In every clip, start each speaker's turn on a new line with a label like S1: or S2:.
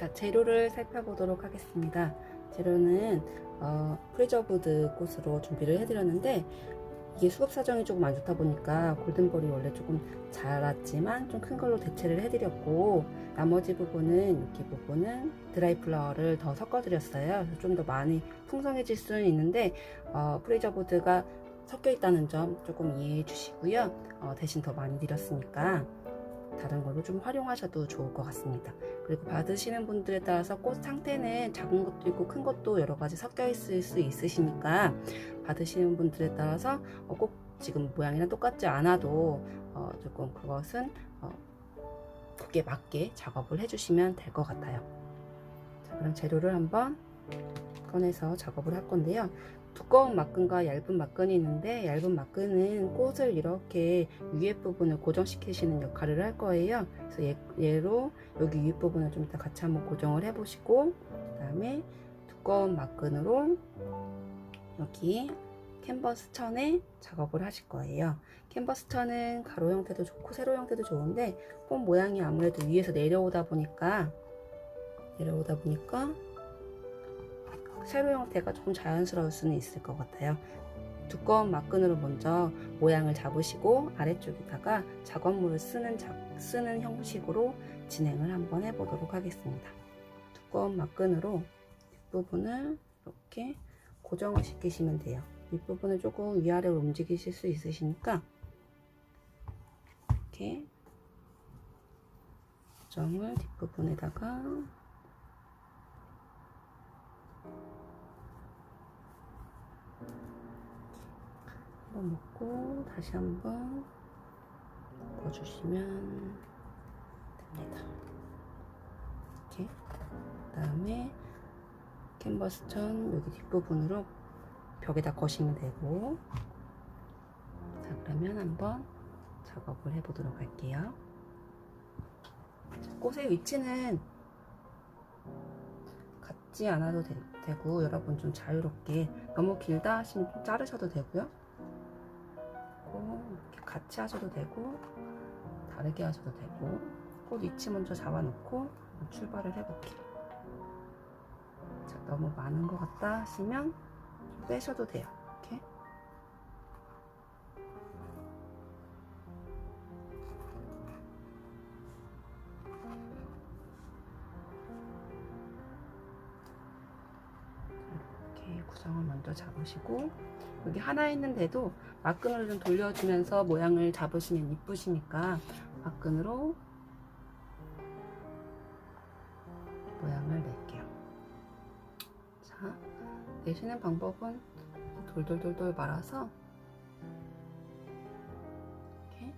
S1: 자, 재료를 살펴보도록 하겠습니다. 재료는 어, 프리저브드 꽃으로 준비를 해드렸는데 이게 수급 사정이 조금 안 좋다 보니까 골든볼이 원래 조금 자랐지만 좀 큰 걸로 대체를 해드렸고 나머지 부분은 여기 부분은 드라이 플라워를 더 섞어드렸어요. 좀 더 많이 풍성해질 수는 있는데 어, 프리저보드가 섞여 있다는 점 조금 이해해 주시고요. 어, 대신 더 많이 드렸으니까 다른 걸로 좀 활용하셔도 좋을 것 같습니다. 그리고 받으시는 분들에 따라서 꽃 상태는 작은 것도 있고 큰 것도 여러 가지 섞여 있을 수 있으시니까 받으시는 분들에 따라서 어, 꼭 지금 모양이랑 똑같지 않아도 어, 조금 그것은 어, 거기에 맞게 작업을 해주시면 될 것 같아요. 자, 그럼 재료를 한번 꺼내서 작업을 할 건데요. 두꺼운 막근과 얇은 막근이 있는데 얇은 막근은 꽃을 이렇게 위에 부분을 고정시키시는 역할을 할 거예요. 그래서 얘, 얘로 여기 위에 부분을 좀 이따 같이 한번 고정을 해보시고 그 다음에 두꺼운 막근으로 여기 캔버스 천에 작업을 하실 거예요. 캔버스 천은 가로 형태도 좋고 세로 형태도 좋은데 꽃 모양이 아무래도 위에서 내려오다 보니까 내려오다 보니까 세로 형태가 조금 자연스러울 수는 있을 것 같아요. 두꺼운 막근으로 먼저 모양을 잡으시고 아래쪽에다가 작업물을 쓰는, 작, 쓰는 형식으로 진행을 한번 해보도록 하겠습니다. 두꺼운 막근으로 뒷부분을 이렇게 고정을 시키시면 돼요. 윗부분을 조금 위아래로 움직이실 수 있으시니까 이렇게 고정을 뒷부분에다가 한번 먹고 다시 한번 묶어주시면 됩니다. 이렇게 그 다음에 캔버스 천 여기 뒷부분으로 벽에다 거시면 되고 자 그러면 한번 작업을 해보도록 할게요. 자, 꽃의 위치는 같지 않아도 되, 고 여러분 좀 자유롭게 너무 길다 하시면 좀 자르셔도 되고요. 같이 하셔도 되고 다르게 하셔도 되고 꽃 위치 먼저 잡아놓고 출발을 해볼게요. 자, 너무 많은 것 같다 하시면 좀 빼셔도 돼요. 구성을 먼저 잡으시고 여기 하나 있는데도 막근으로 좀 돌려주면서 모양을 잡으시면 이쁘시니까 막근으로 모양을 낼게요. 자, 내시는 방법은 돌돌돌돌 말아서 이렇게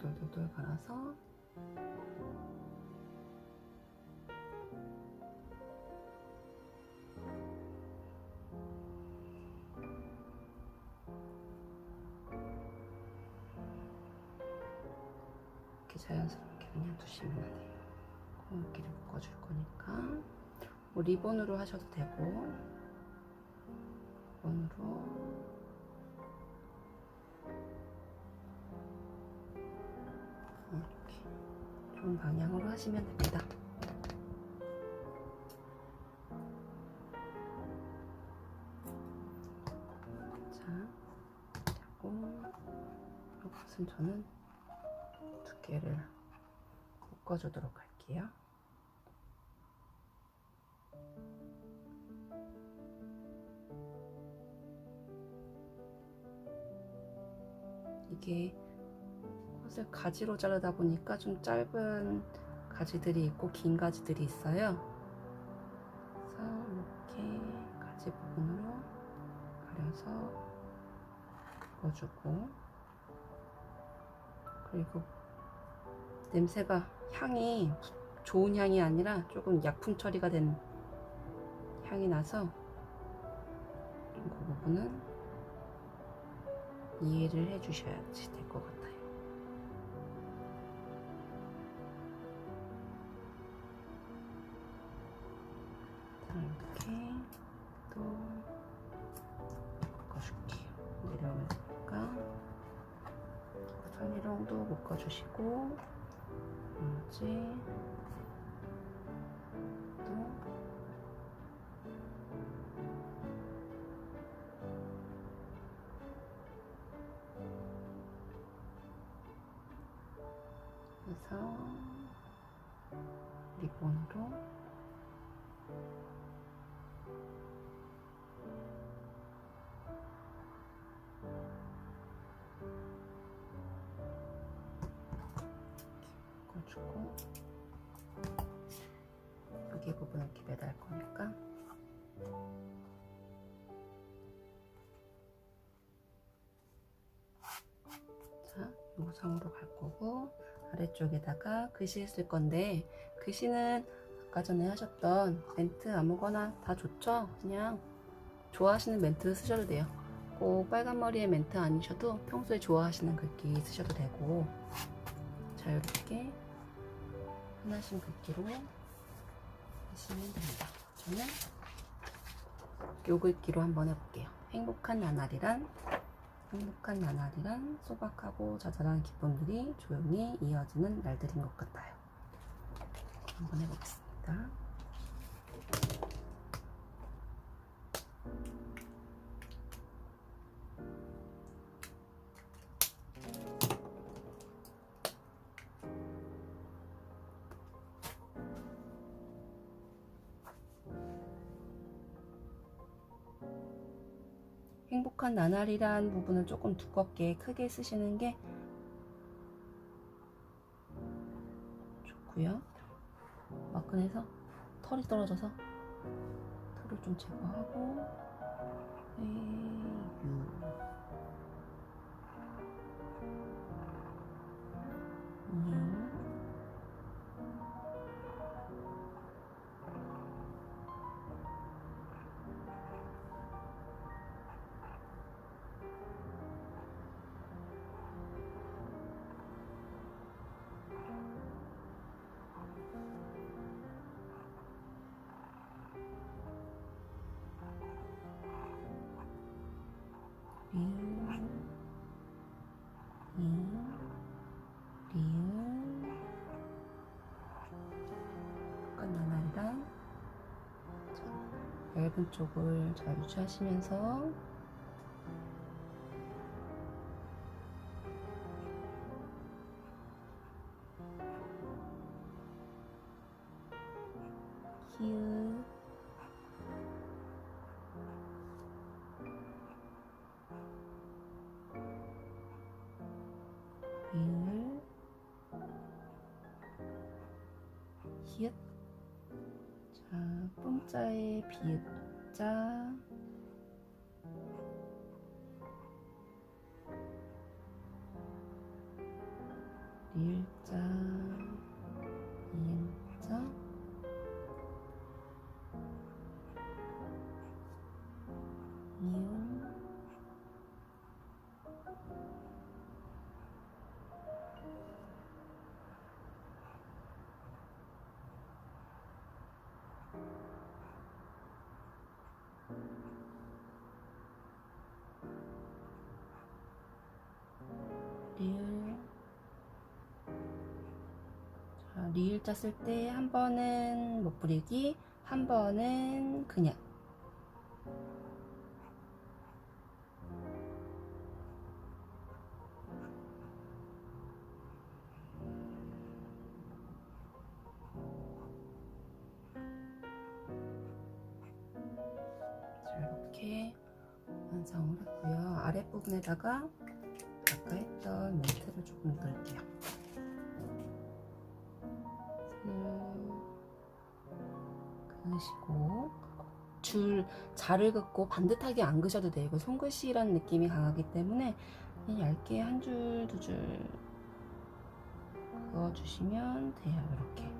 S1: 돌돌돌 말아서 자연스럽게 그냥 두시면 돼요. 고맙기를 묶어줄 거니까 뭐 리본으로 하셔도 되고 리본으로 이렇게 좋은 방향으로 하시면 됩니다. 자, 자고 이것은 저는 두께를 묶어주도록 할게요. 이게 꽃을 가지로 자르다 보니까 좀 짧은 가지들이 있고 긴 가지들이 있어요. 그래서 이렇게 가지 부분으로 가려서 묶어주고 그리고 냄새가 향이 좋은 향이 아니라 조금 약품 처리가 된 향이 나서 좀그 부분은 이해를 해 주셔야지 될 것 같아요. 자, 이렇게 또 묶어줄게요. 내려오니까 선이롱도 묶어주시고 뭐지? 그래서 리본으로 여기 부분을 이렇게 매달 거니까 자, 요상으로 갈 거고 아래쪽에다가 글씨 쓸 건데 글씨는 아까 전에 하셨던 멘트 아무거나 다 좋죠? 그냥 좋아하시는 멘트 쓰셔도 돼요. 꼭 빨간 머리의 멘트 아니셔도 평소에 좋아하시는 글귀 쓰셔도 되고 자 이렇게 하나씩 글귀로 하시면 됩니다. 저는 요 글귀로 한번 해볼게요. 행복한 나날이란 행복한 나날이란 소박하고 자잘한 기쁨들이 조용히 이어지는 날들인 것 같아요. 한번 해보겠습니다. 행복한 나날이란 부분을 조금 두껍게 크게 쓰시는 게 좋고요. 마끈해서 털이 떨어져서 털을 좀 제거하고 에유 얇은 쪽을 잘 유지하시면서 히읗 리을 히읗 자 뿜자에 비읍 자 리을자 이을자 리을. 자, 리을자 쓸때한 번은 못 부리기 한 번은 그냥. 자 이렇게 완성을 했고요. 아랫부분에다가 넣을게요. 그으시고 줄 자를 긋고 반듯하게 안 그셔도 이거 손글씨라는 느낌이 강하기 때문에 얇게 한 줄 두 줄 그어주시면 돼요. 이렇게.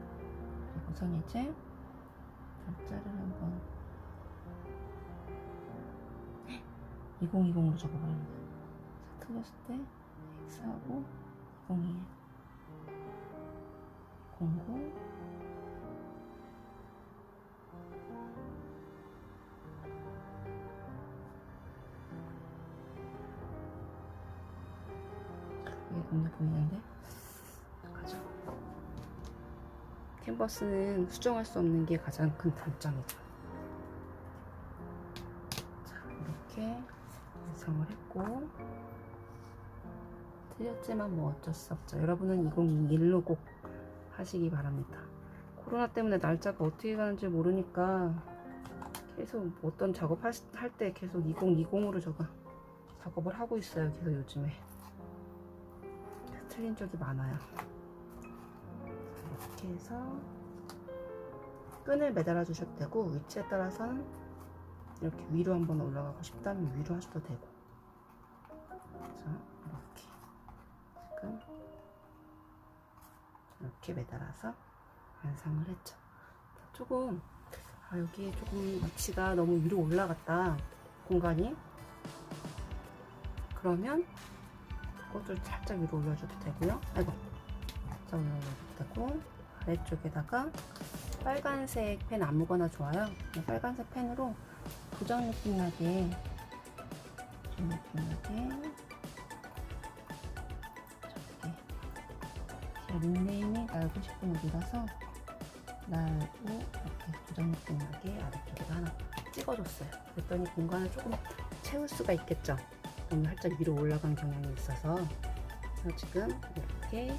S1: 그리고선 이제 글자를 한번 2020으로 적어버리는 거예요 자, 틀렸을 때 X하고 02 09 이게 눈에 보이는데? 가자. 캔버스는 수정할 수 없는 게 가장 큰 단점이죠 자 이렇게 완성을 했고 틀렸지만 뭐 어쩔 수 없죠. 여러분은 2021로 꼭 하시기 바랍니다. 코로나 때문에 날짜가 어떻게 가는지 모르니까 계속 어떤 작업 할 때 계속 2020으로 저가 작업을 하고 있어요. 계속 요즘에 틀린 적이 많아요. 이렇게 해서 끈을 매달아 주셔도 되고 위치에 따라서는 이렇게 위로 한번 올라가고 싶다면 위로 하셔도 되고 자 이렇게 이렇게 매달아서 완성을 했죠. 조금 아 여기 조금 위치가 너무 위로 올라갔다. 공간이. 그러면 그것도 살짝 위로 올려줘도 되고요. 아이고 살짝 올려줘도 되고 아래쪽에다가 빨간색 펜 아무거나 좋아요. 빨간색 펜으로 도장 느낌 나게 좀 느낌 나게 닉네임이 날고 싶은 우리라서 날고 이렇게 나게 아래쪽에다 하나 찍어줬어요. 그랬더니 공간을 조금 채울 수가 있겠죠. 너무 살짝 위로 올라간 경향이 있어서 지금 이렇게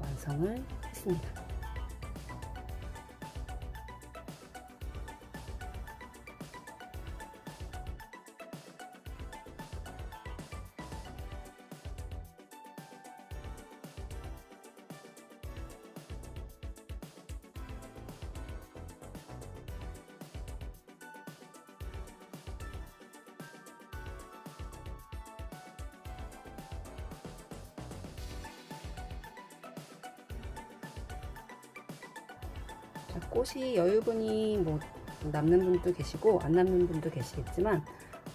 S1: 완성을 했습니다 꽃이 여유분이 뭐 남는 분도 계시고 안 남는 분도 계시겠지만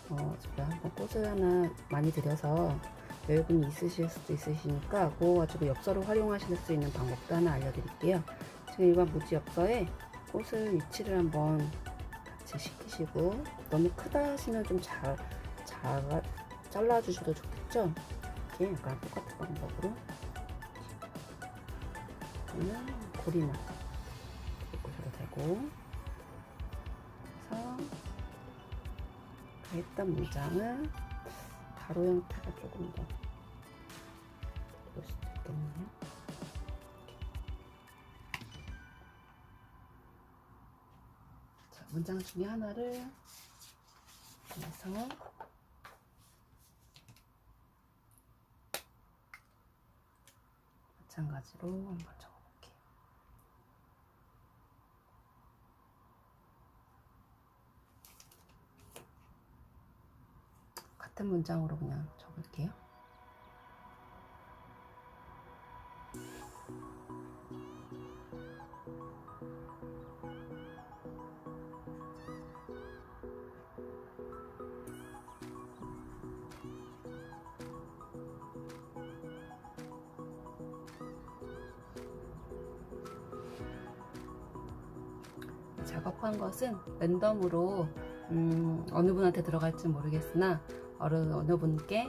S1: 어, 제가 한번 꽃을 하나 많이 들여서 여유분이 있으실 수도 있으시니까 그거 가지고 엽서를 활용하실 수 있는 방법도 하나 알려드릴게요. 지금 일반 무지 엽서에 꽃을 위치를 한번 같이 시키시고 너무 크다 하시면 좀 잘, 잘 잘라주셔도 좋겠죠? 이렇게 약간 똑같은 방법으로 그러면 고리만 되고 그래서 그 했던 문장을 가로 형태가 조금 더 볼 수도 있겠네요. 자, 문장 중에 하나를 해서 마찬가지로 한번 적어볼게요. 같은 문장으로 그냥 적을게요. 작업한 것은 랜덤으로 음, 어느 분한테 들어갈지 모르겠으나 어느, 어느 분께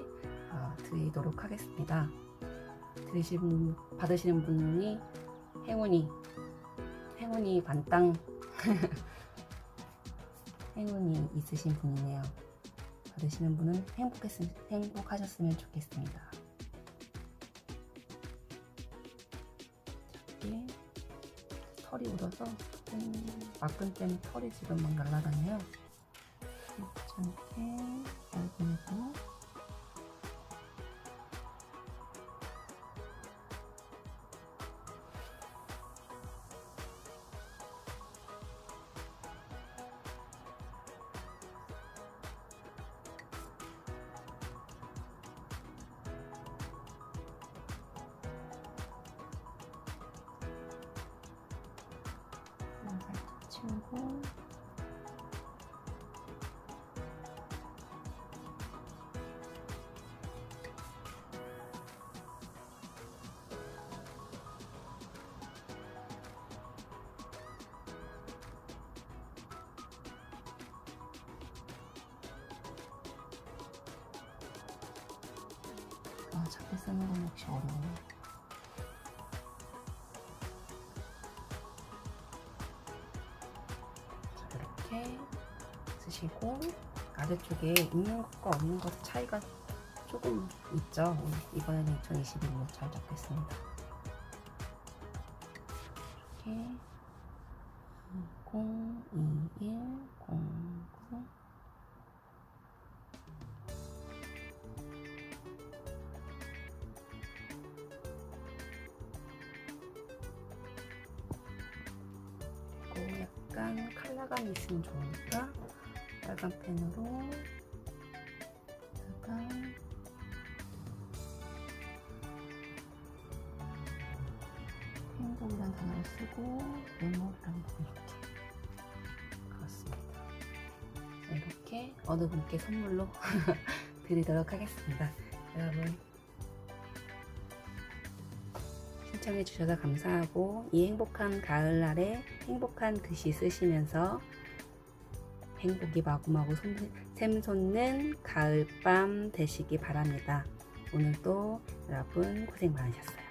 S1: 어, 드리도록 하겠습니다. 드리신 받으시는 분이 행운이 행운이 반땅 행운이 있으신 분이네요. 받으시는 분은 행복했, 행복하셨으면 좋겠습니다. 이렇게 털이 묻어서 음, 막근 때문에 털이 지금 막 날아다녀요. 이렇게 얇은고 살짝 치우고 작게 쓰는 건 역시 어려워요. 자, 이렇게 쓰시고 아래쪽에 있는 것과 없는 것의 차이가 조금 있죠. 이번에는 2021로 잘 잡겠습니다. 이렇게 0, 2, 1, 0, 컬러감이 있으면 좋으니까 빨간 펜으로 행복이란 단어를 쓰고 메모리란 거 이렇게 그렇습니다. 자, 이렇게 어느 분께 선물로 드리도록 하겠습니다. 여러분 신청해 주셔서 감사하고 이 행복한 가을날에 행복한 글씨 쓰시면서 행복이 마구마구 솜- 샘솟는 가을밤 되시기 바랍니다. 오늘도 여러분 고생 많으셨어요.